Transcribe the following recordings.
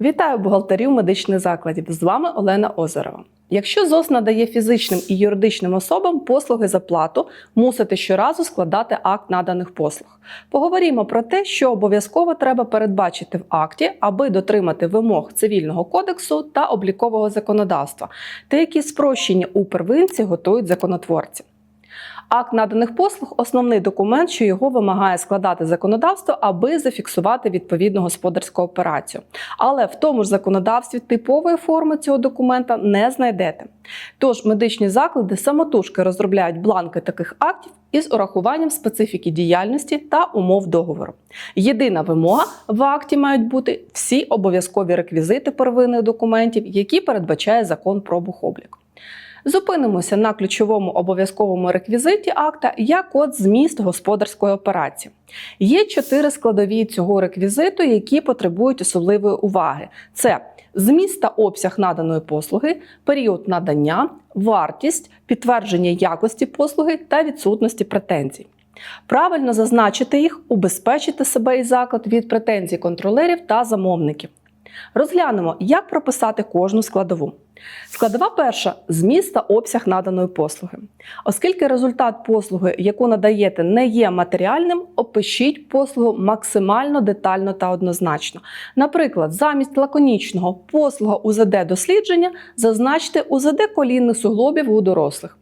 Вітаю бухгалтерів медичних закладів. З вами Олена Озерова. Якщо ЗОС надає фізичним і юридичним особам послуги за плату, мусите щоразу складати акт наданих послуг. Поговоримо про те, що обов'язково треба передбачити в акті, аби дотримати вимог цивільного кодексу та облікового законодавства, та які спрощення у первинці готують законотворці. Акт наданих послуг основний документ, що його вимагає складати законодавство, аби зафіксувати відповідну господарську операцію. Але в тому ж законодавстві типової форми цього документа не знайдете. Тож медичні заклади самотужки розробляють бланки таких актів із урахуванням специфіки діяльності та умов договору. Єдина вимога в акті мають бути всі обов'язкові реквізити первинних документів, які передбачає закон про бухоблік. Зупинимося на ключовому обов'язковому реквізиті акта як код зміст господарської операції. Є чотири складові цього реквізиту, які потребують особливої уваги: це зміст та обсяг наданої послуги, період надання, вартість, підтвердження якості послуги та відсутності претензій. Правильно зазначити їх, убезпечити себе і заклад від претензій контролерів та замовників. Розглянемо, як прописати кожну складову. Складова перша зміст та обсяг наданої послуги. Оскільки результат послуги, яку надаєте, не є матеріальним, опишіть послугу максимально детально та однозначно. Наприклад, замість лаконічного послуга УЗД дослідження зазначте УЗД колінних суглобів у дорослих.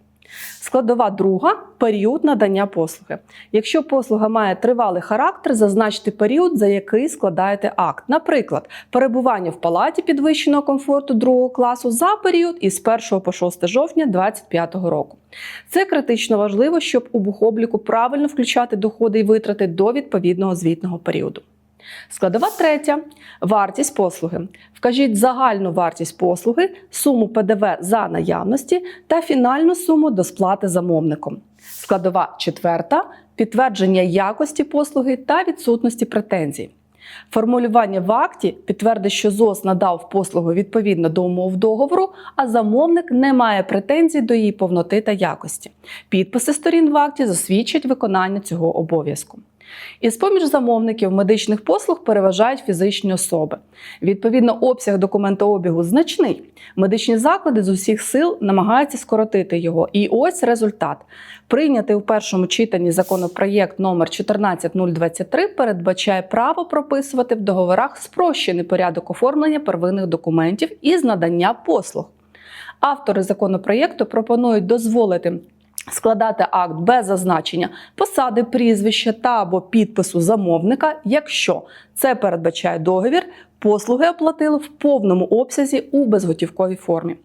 Складова друга період надання послуги. Якщо послуга має тривалий характер, зазначте період, за який складаєте акт. Наприклад, перебування в палаті підвищеного комфорту другого класу за період із 1 по 6 жовтня 2025 року. Це критично важливо, щоб у бухобліку правильно включати доходи і витрати до відповідного звітного періоду. Складова третя вартість послуги. Вкажіть загальну вартість послуги, суму ПДВ за наявності та фінальну суму до сплати замовником. Складова четверта підтвердження якості послуги та відсутності претензій. Формулювання в акті підтвердить, що ЗОС надав послугу відповідно до умов договору, а замовник не має претензій до її повноти та якості. Підписи сторін в акті засвідчать виконання цього обов'язку. Із поміж замовників медичних послуг переважають фізичні особи. Відповідно, обсяг документообігу значний. Медичні заклади з усіх сил намагаються скоротити його. І ось результат. Прийнятий у першому читанні законопроєкт номер 14023 передбачає право прописувати в договорах спрощений порядок оформлення первинних документів із надання послуг. Автори законопроєкту пропонують дозволити складати акт без зазначення посади, прізвища та або підпису замовника, якщо це передбачає договір, послуги оплатили в повному обсязі у безготівковій формі.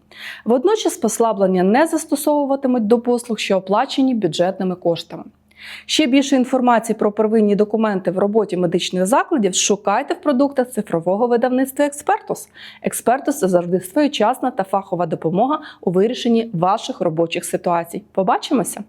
Водночас послаблення не застосовуватимуть до послуг, що оплачені бюджетними коштами. Ще більше інформації про первинні документи в роботі медичних закладів шукайте в продуктах цифрового видавництва Експертус. Експертус це завжди своєчасна та фахова допомога у вирішенні ваших робочих ситуацій. Побачимося!